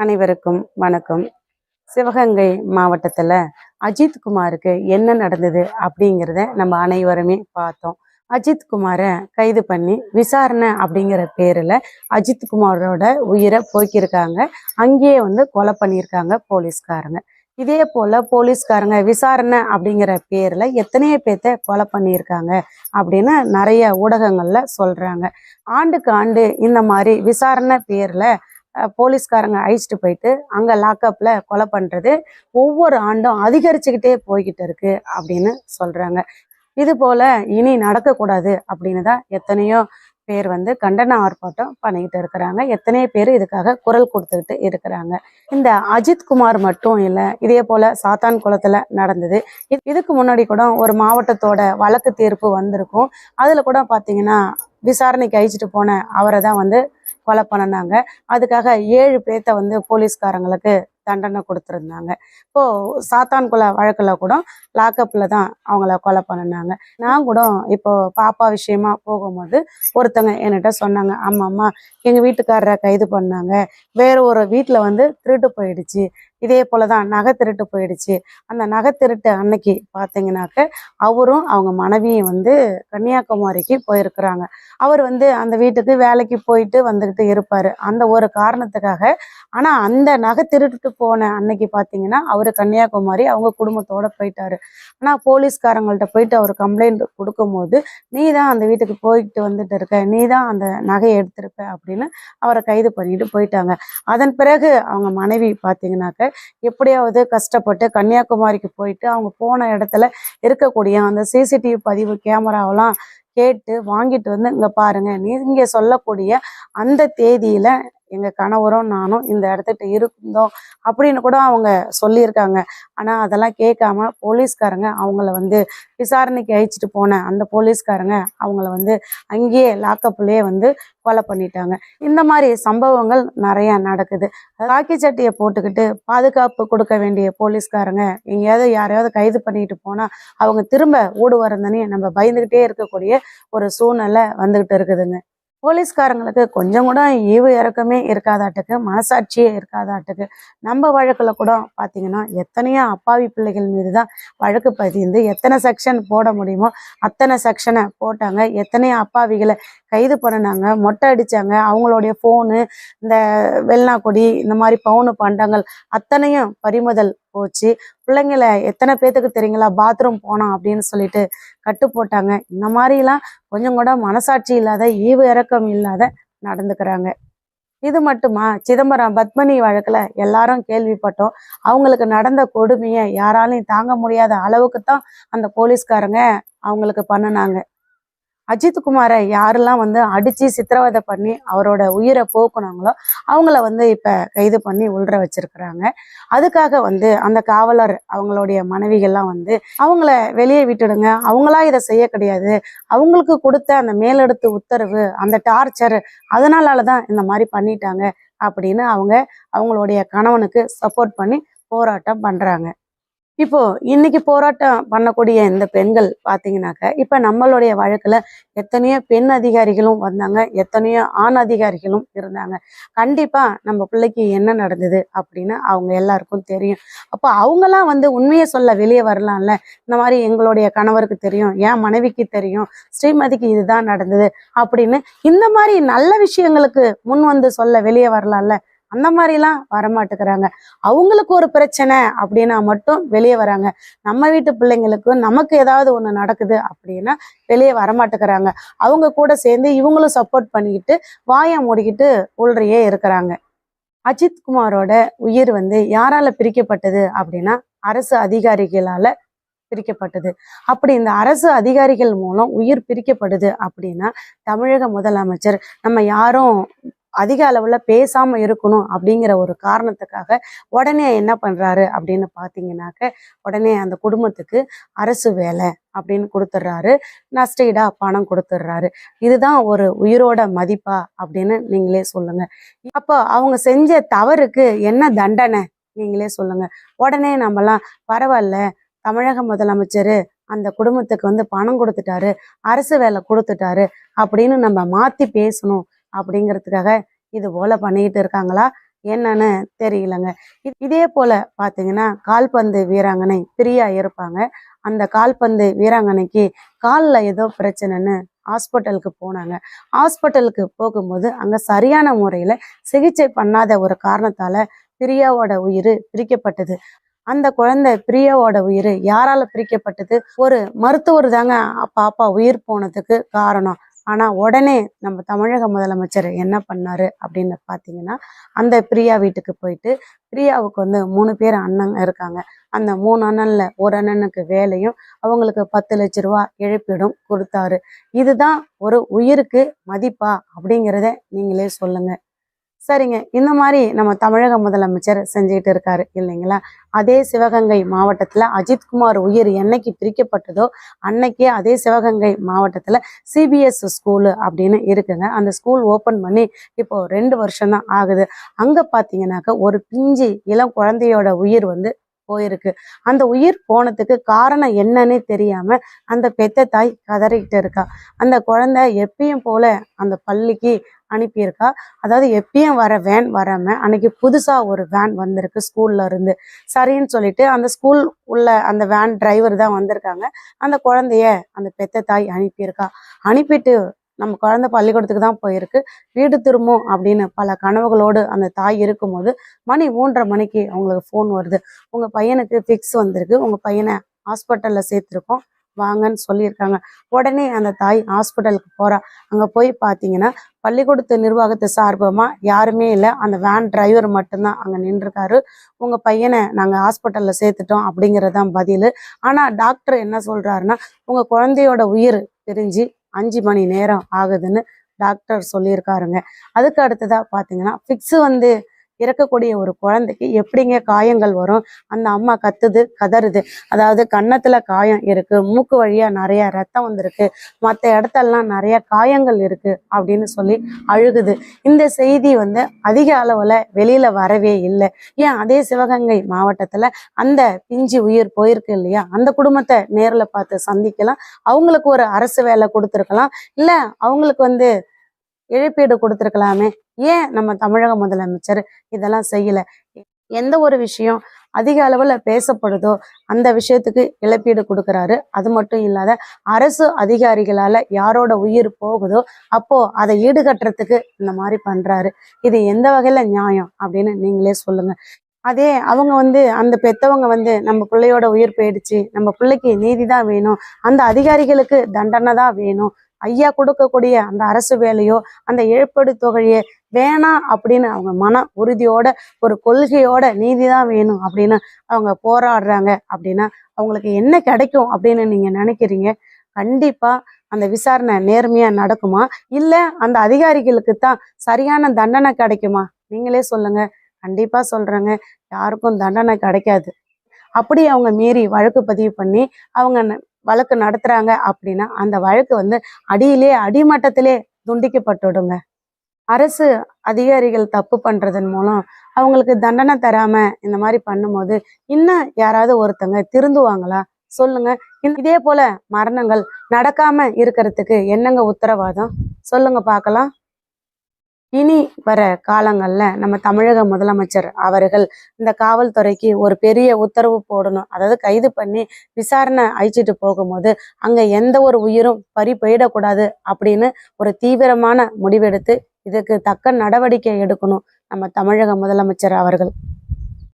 அனைவருக்கும் வணக்கம். சிவகங்கை மாவட்டத்தில் அஜித் குமாருக்கு என்ன நடந்தது அப்படிங்கிறத நம்ம அனைவருமே பார்த்தோம். அஜித் குமாரை கைது பண்ணி விசாரணை அப்படிங்கிற பேரில் அஜித் குமாரோட உயிரை போக்கியிருக்காங்க. அங்கேயே வந்து கொலை பண்ணியிருக்காங்க போலீஸ்காரங்க. இதே போல் போலீஸ்காரங்க விசாரணை அப்படிங்கிற பேரில் எத்தனையோ பேர்த்த கொலை பண்ணியிருக்காங்க அப்படின்னு நிறைய ஊடகங்களில் சொல்கிறாங்க ஆண்டுக்கு ஆண்டு இந்த மாதிரி விசாரணை பேரில் போலீஸ்காரங்க அழிச்சிட்டு போயிட்டு அங்கே லாக்கப்பில் கொலை பண்ணுறது ஒவ்வொரு ஆண்டும் அதிகரிச்சுக்கிட்டே போய்கிட்டு இருக்கு அப்படின்னு சொல்கிறாங்க இது போல் இனி நடக்கக்கூடாது அப்படின்னு தான் எத்தனையோ பேர் வந்து கண்டன ஆர்ப்பாட்டம் பண்ணிக்கிட்டு இருக்கிறாங்க. எத்தனையோ பேர் இதுக்காக குரல் கொடுத்துக்கிட்டு இருக்கிறாங்க. இந்த அஜித் குமார் மட்டும் இல்லை இதே போல் சாத்தான் குளத்தில் நடந்தது. இதுக்கு முன்னாடி கூட ஒரு மாவட்டத்தோட வழக்கு தீர்ப்பு வந்திருக்கும். அதில் கூட பார்த்தீங்கன்னா விசாரணைக்கு அழிச்சிட்டு போன அவரை தான் வந்து கொலை பண்ணினாங்க. அதுக்காக ஏழு பேர்த்த வந்து போலீஸ்காரங்களுக்கு தண்டனை கொடுத்துருந்தாங்க. இப்போ சாத்தான்குள வழக்கில் கூட லாக்கப்பில் தான் அவங்கள கொலை பண்ணினாங்க. நான் கூட இப்போ பாப்பா விஷயமா போகும்போது ஒருத்தங்க என்கிட்ட சொன்னாங்க ஆமா அம்மா எங்கள் வீட்டுக்காரரை கைது பண்ணாங்க. வேற ஒரு வீட்டில் வந்து திருட்டு போயிடுச்சு. இதே போலதான் நகை திருட்டு போயிடுச்சு. அந்த நகை திருட்டு அன்னைக்கு பார்த்தீங்கன்னாக்க அவரும் அவங்க மனைவியும் வந்து கன்னியாகுமரிக்கு போயிருக்கிறாங்க. அவர் வந்து அந்த வீட்டுக்கு வேலைக்கு போயிட்டு வந்துக்கிட்டு இருப்பார். அந்த ஒரு காரணத்துக்காக. ஆனால் அந்த நகை திருட்டுட்டு போன அன்னைக்கு பார்த்தீங்கன்னா அவர் கன்னியாகுமரி அவங்க குடும்பத்தோடு போயிட்டாரு. ஆனால் போலீஸ்காரங்கள்ட்ட போயிட்டு அவர் கம்ப்ளைண்ட் கொடுக்கும்போது நீ தான் அந்த வீட்டுக்கு போயிட்டு வந்துட்டு இருக்க. நீ தான் அந்த நகையை எடுத்திருப்ப அப்படின்னு அவரை கைது பண்ணிட்டு போயிட்டாங்க. அதன் பிறகு அவங்க மனைவி எப்படியாவது கஷ்டப்பட்டு கன்னியாகுமரிக்கு போயிட்டு அவங்க போன இடத்துல இருக்கக்கூடிய அந்த சிசிடிவி பதிவு கேமராவெல்லாம் கேட்டு வாங்கிட்டு வந்து இங்க பாருங்க. நீங்க சொல்லக்கூடிய அந்த தேதியில எங்க கணவரும் நானும் இந்த இடத்துக்கிட்ட இருந்தோம் அப்படின்னு கூட அவங்க சொல்லியிருக்காங்க. ஆனா அதெல்லாம் கேட்காம போலீஸ்காரங்க அவங்கள வந்து விசாரணைக்கு அழிச்சிட்டு போன அந்த போலீஸ்காரங்க அவங்கள வந்து அங்கேயே லாக்கப்லயே வந்து கொலை பண்ணிட்டாங்க. இந்த மாதிரி சம்பவங்கள் நிறைய நடக்குது. ராக்கி சட்டியை போட்டுக்கிட்டு பாதுகாப்பு கொடுக்க வேண்டிய போலீஸ்காரங்க எங்கேயாவது யாரையாவது கைது பண்ணிட்டு போனா அவங்க திரும்ப ஓடு வரந்தனே நம்ம பயந்துகிட்டே இருக்கக்கூடிய ஒரு சூழ்நிலை வந்துகிட்டு இருக்குதுங்க. போலீஸ்காரங்களுக்கு கொஞ்சம் கூட ஈவு இறக்கமே இருக்காதாட்டுக்கு மனசாட்சியே இருக்காதாட்டுக்கு. நம்ம வழக்கில் கூட பார்த்தீங்கன்னா எத்தனையோ அப்பாவி பிள்ளைகள் மீது தான் வழக்கு பதிந்து எத்தனை செக்ஷன் போட முடியுமோ அத்தனை செக்ஷனை போட்டாங்க. எத்தனையோ அப்பாவிகளை கைது பண்ணினாங்க மொட்டை அடித்தாங்க அவங்களுடைய ஃபோனு இந்த வெள்ளாக்கொடி இந்த மாதிரி பவுனு பண்டங்கள் அத்தனையும் பறிமுதல் போச்சு. பிள்ளைங்கள எத்தனை பேத்துக்கு தெரியுங்களா? பாத்ரூம் போனோம் அப்படின்னு சொல்லிட்டு கட்டு போட்டாங்க இந்த மாதிரிலாம் கொஞ்சம் கூட மனசாட்சி இல்லாத ஈவு இறக்கம் இல்லாத நடந்துக்கிறாங்க. இது மட்டுமா? சிதம்பரம் பத்மினி வழக்குல எல்லாரும் கேள்விப்பட்டோம். அவங்களுக்கு நடந்த கொடுமையை யாராலையும் தாங்க முடியாத அளவுக்கு தான் அந்த போலீஸ்காரங்க அவங்களுக்கு பண்ணுனாங்க. அஜித் குமாரை யாரெல்லாம் வந்து அடித்து சித்திரவதை பண்ணி அவரோட உயிரை போக்குனாங்களோ அவங்கள வந்து இப்போ கைது பண்ணி உள்ற வச்சிருக்கிறாங்க. அதுக்காக வந்து அந்த காவலர் அவங்களுடைய மனைவிகள்லாம் வந்து அவங்கள வெளியே விட்டுடுங்க. அவங்களா இதை செய்ய கிடையாது. அவங்களுக்கு கொடுத்த அந்த மேலெடுத்து உத்தரவு அந்த டார்ச்சர் அதனால தான் இந்த மாதிரி பண்ணிட்டாங்க அப்படின்னு அவங்க அவங்களுடைய கணவனுக்கு சப்போர்ட் பண்ணி போராட்டம் பண்ணுறாங்க இப்போ இன்னைக்கு போராட்டம் பண்ணக்கூடிய இந்த பெண்கள் பார்த்தீங்கன்னாக்க இப்போ நம்மளுடைய வழக்கில் எத்தனையோ பெண் அதிகாரிகளும் வந்தாங்க எத்தனையோ ஆண் அதிகாரிகளும் இருந்தாங்க. கண்டிப்பாக நம்ம பிள்ளைக்கு என்ன நடந்தது அப்படின்னு அவங்க எல்லாருக்கும் தெரியும். அப்போ அவங்களாம் வந்து உண்மையை சொல்ல வெளியே வரலாம்ல. இந்த மாதிரி எங்களுடைய கணவருக்கு தெரியும் என் மனைவிக்கு தெரியும் ஸ்ரீமதிக்கு இதுதான் நடந்தது அப்படின்னு இந்த மாதிரி நல்ல விஷயங்களுக்கு முன் வந்து சொல்ல வெளியே வரலாம்ல. அந்த மாதிரிலாம் வரமாட்டேங்கிறாங்க. அவங்களுக்கு ஒரு பிரச்சனை அப்படின்னா மட்டும் வெளியே வராங்க. நம்ம வீட்டு பிள்ளைங்களுக்கு நமக்கு ஏதாவது ஒன்று நடக்குது அப்படின்னா வெளியே வரமாட்டேங்கிறாங்க. அவங்க கூட சேர்ந்து இவங்களும் சப்போர்ட் பண்ணிக்கிட்டு வாயை மூடிக்கிட்டு உள்றையே இருக்கிறாங்க. அஜித் குமாரோட உயிர் வந்து யாரால பிரிக்கப்பட்டது அப்படின்னா அரசு அதிகாரிகளால பிரிக்கப்பட்டது. அப்படி இந்த அரசு அதிகாரிகள் மூலம் உயிர் பிரிக்கப்படுது அப்படின்னா தமிழக முதலமைச்சர் நம்ம யாரும் அதிக அளவில் பேசாம இருக்கணும் அப்படிங்கிற ஒரு காரணத்துக்காக உடனே என்ன பண்றாரு அப்படின்னு பார்த்தீங்கன்னாக்க உடனே அந்த குடும்பத்துக்கு அரசு வேலை அப்படின்னு கொடுத்துட்றாரு. நஷ்டீடா பணம் கொடுத்துட்றாரு. இதுதான் ஒரு உயிரோட மதிப்பா அப்படின்னு நீங்களே சொல்லுங்க. அப்போ அவங்க செஞ்ச தவறுக்கு என்ன தண்டனை நீங்களே சொல்லுங்க. உடனே நம்மலாம் பரவாயில்ல தமிழக முதலமைச்சர் அந்த குடும்பத்துக்கு வந்து பணம் கொடுத்துட்டாரு அரசு வேலை கொடுத்துட்டாரு அப்படின்னு நம்ம மாற்றி பேசணும். அப்படிங்கிறதுக்காக இது போல பண்ணிக்கிட்டு இருக்காங்களா என்னன்னு தெரியலங்க. இதே போல பார்த்தீங்கன்னா கால்பந்து வீராங்கனை பிரியா இருப்பாங்க. அந்த கால்பந்து வீராங்கனைக்கு காலில் ஏதோ பிரச்சனைன்னு ஹாஸ்பிட்டலுக்கு போனாங்க. ஹாஸ்பிட்டலுக்கு போகும்போது அங்கே சரியான முறையில் சிகிச்சை பண்ணாத ஒரு காரணத்தால் பிரியாவோட உயிர் பிரிக்கப்பட்டது. அந்த குழந்தை பிரியாவோட உயிர் யாரால பிரிக்கப்பட்டது? ஒரு மருத்துவர் தாங்க பாப்பா உயிர் போனதுக்கு காரணம். ஆனால் உடனே நம்ம தமிழக முதலமைச்சர் என்ன பண்ணாரு அப்படின்னு பார்த்தீங்கன்னா அந்த பிரியா வீட்டுக்கு போயிட்டு பிரியாவுக்கு வந்து மூணு பேர் அண்ணன் இருக்காங்க. அந்த மூணு அண்ணனில் ஒரு அண்ணனுக்கு வேலையும் அவங்களுக்கு பத்து லட்ச ரூபா இழப்பீடும் கொடுத்தாரு. இதுதான் ஒரு உயிருக்கு மதிப்பா அப்படிங்கிறத நீங்களே சொல்லுங்கள் சரிங்க. இந்த மாதிரி நம்ம தமிழக முதலமைச்சர் செஞ்சுக்கிட்டு இருக்காரு இல்லைங்களா? அதே சிவகங்கை மாவட்டத்தில் அஜித்குமார் உயிர் என்னைக்கு பிரிக்கப்பட்டதோ அன்னைக்கே அதே சிவகங்கை மாவட்டத்தில் சிபிஎஸ் ஸ்கூலு அப்படின்னு இருக்குங்க. அந்த ஸ்கூல் ஓப்பன் பண்ணி இப்போ ரெண்டு வருஷம் தான் ஆகுது. அங்கே பார்த்தீங்கன்னாக்க ஒரு பிஞ்சு இளம் குழந்தையோட உயிர் வந்து போயிருக்கு. அந்த உயிர் போனதுக்கு காரணம் என்னன்னே தெரியாம அந்த பெத்த தாய் கதறிக்கிட்டு இருக்கா. அந்த குழந்தை எப்பயும் போல அந்த பள்ளிக்கு அனுப்பியிருக்கா. அதாவது எப்பயும் வர வேன் வராம அன்னைக்கு புதுசா ஒரு வேன் வந்திருக்கு ஸ்கூல்ல இருந்து. சரின்னு சொல்லிட்டு அந்த ஸ்கூல் உள்ள அந்த வேன் டிரைவர் தான் வந்திருக்காங்க. அந்த குழந்தைய அந்த பெத்த தாய் அனுப்பியிருக்கா. அனுப்பிட்டு நம்ம குழந்தை பள்ளிக்கூடத்துக்கு தான் போயிருக்கு. வீடு திரும்பும் அப்படின்னு பல கனவுகளோடு அந்த தாய் இருக்கும்போது மணி மூன்றரை மணிக்கு அவங்களுக்கு ஃபோன் வருது. உங்கள் பையனுக்கு ஃபிக்ஸ் வந்திருக்கு. உங்கள் பையனை ஹாஸ்பிட்டலில் சேர்த்துருக்கோம். வாங்கன்னு சொல்லியிருக்காங்க. உடனே அந்த தாய் ஹாஸ்பிட்டலுக்கு போகிறா அங்கே போய் பார்த்தீங்கன்னா பள்ளிக்கூடத்து நிர்வாகத்து சார்பமாக யாருமே இல்லை. அந்த வேன் டிரைவர் மட்டும்தான் அங்கே நின்றுருக்காரு. உங்கள் பையனை நாங்கள் ஹாஸ்பிட்டலில் சேர்த்துட்டோம் அப்படிங்கறதுதான் பதில். ஆனால் டாக்டர் என்ன சொல்கிறாருன்னா உங்கள் குழந்தையோட உயிர் பிரிஞ்சு அஞ்சு மணி நேரம் ஆகுதுன்னு டாக்டர் சொல்லியிருக்காருங்க. அதுக்கு அடுத்ததாக பார்த்தீங்கன்னா ஃபிக்ஸு வந்து இறக்கக்கூடிய ஒரு குழந்தைக்கு எப்படிங்க காயங்கள் வரும்? அந்த அம்மா கத்துது கதறுது. அதாவது கன்னத்துல காயம் இருக்கு மூக்கு வழியா நிறைய ரத்தம் வந்திருக்கு மற்ற இடத்தெல்லாம் நிறைய காயங்கள் இருக்கு அப்படின்னு சொல்லி அழுகுது. இந்த செய்தி வந்து அதிக அளவுல வெளியில வரவே இல்லை. ஏன்? அதே சிவகங்கை மாவட்டத்துல அந்த பிஞ்சு உயிர் போயிருக்கு இல்லையா? அந்த குடும்பத்தை நேர்ல பார்த்து சந்திக்கலாம். அவங்களுக்கு ஒரு அரசு வேலை கொடுத்துருக்கலாம். இல்லை அவங்களுக்கு வந்து இழப்பீடு கொடுத்துருக்கலாமே. ஏன் நம்ம தமிழக முதலமைச்சர் இதெல்லாம் செய்யல? எந்த ஒரு விஷயம் அதிக அளவுல பேசப்படுதோ அந்த விஷயத்துக்கு இழப்பீடு கொடுக்குறாரு. அது மட்டும் இல்லாத அரசு அதிகாரிகளால யாரோட உயிர் போகுதோ அப்போ அதை ஈடுகட்டுறதுக்கு இந்த மாதிரி பண்றாரு. இது எந்த வகையில நியாயம் அப்படின்னு நீங்களே சொல்லுங்க. அதே அவங்க வந்து அந்த பெத்தவங்க வந்து நம்ம பிள்ளையோட உயிர் போயிடுச்சு நம்ம பிள்ளைக்கு நீதி தான் வேணும் அந்த அதிகாரிகளுக்கு தண்டனை தான் வேணும் ஐயா கொடுக்கக்கூடிய அந்த அரசு வேலையோ அந்த இழப்பீடு தொகையை வேணாம் அப்படின்னு அவங்க மன உறுதியோட ஒரு கொள்கையோட நீதி தான் வேணும் அப்படின்னு அவங்க போராடுறாங்க அப்படின்னா அவங்களுக்கு என்ன கிடைக்கும் அப்படின்னு நீங்க நினைக்கிறீங்க? கண்டிப்பா அந்த விசாரணை நேர்மையா நடக்குமா? இல்ல அந்த அதிகாரிகளுக்கு தான் சரியான தண்டனை கிடைக்குமா? நீங்களே சொல்லுங்க. கண்டிப்பா சொல்றேங்க. யாருக்கும் தண்டனை கிடைக்காது. அப்படி அவங்க மீறி வழக்கு பதிவு பண்ணி அவங்க ந- வழக்கு நடத்துறாங்க அப்படின்னா அந்த வழக்கு வந்து அடியிலே அடிமட்டத்திலே துண்டிக்கப்பட்டுடுங்க. அரசு அதிகாரிகள் தப்பு பண்றதன் மூலம் அவங்களுக்கு தண்டனை தராம இந்த மாதிரி பண்ணும்போது இன்னும் யாராவது ஒருத்தங்க திருந்துவாங்களா? சொல்லுங்க. இதே போல மரணங்கள் நடக்காம இருக்கிறதுக்கு என்னங்க உத்தரவாதம்? சொல்லுங்க பார்க்கலாம். இனி வர காலங்கள்ல நம்ம தமிழக முதலமைச்சர் அவர்கள் இந்த காவல்துறைக்கு ஒரு பெரிய உத்தரவு போடணும். அதாவது கைது பண்ணி விசாரணை அழிச்சிட்டு போகும்போது அங்க எந்த ஒரு உயிரும் பறி போயிடக்கூடாது அப்படின்னு ஒரு தீவிரமான முடிவெடுத்து இதுக்கு தக்க நடவடிக்கை எடுக்கணும் நம்ம தமிழக முதலமைச்சர் அவர்கள்.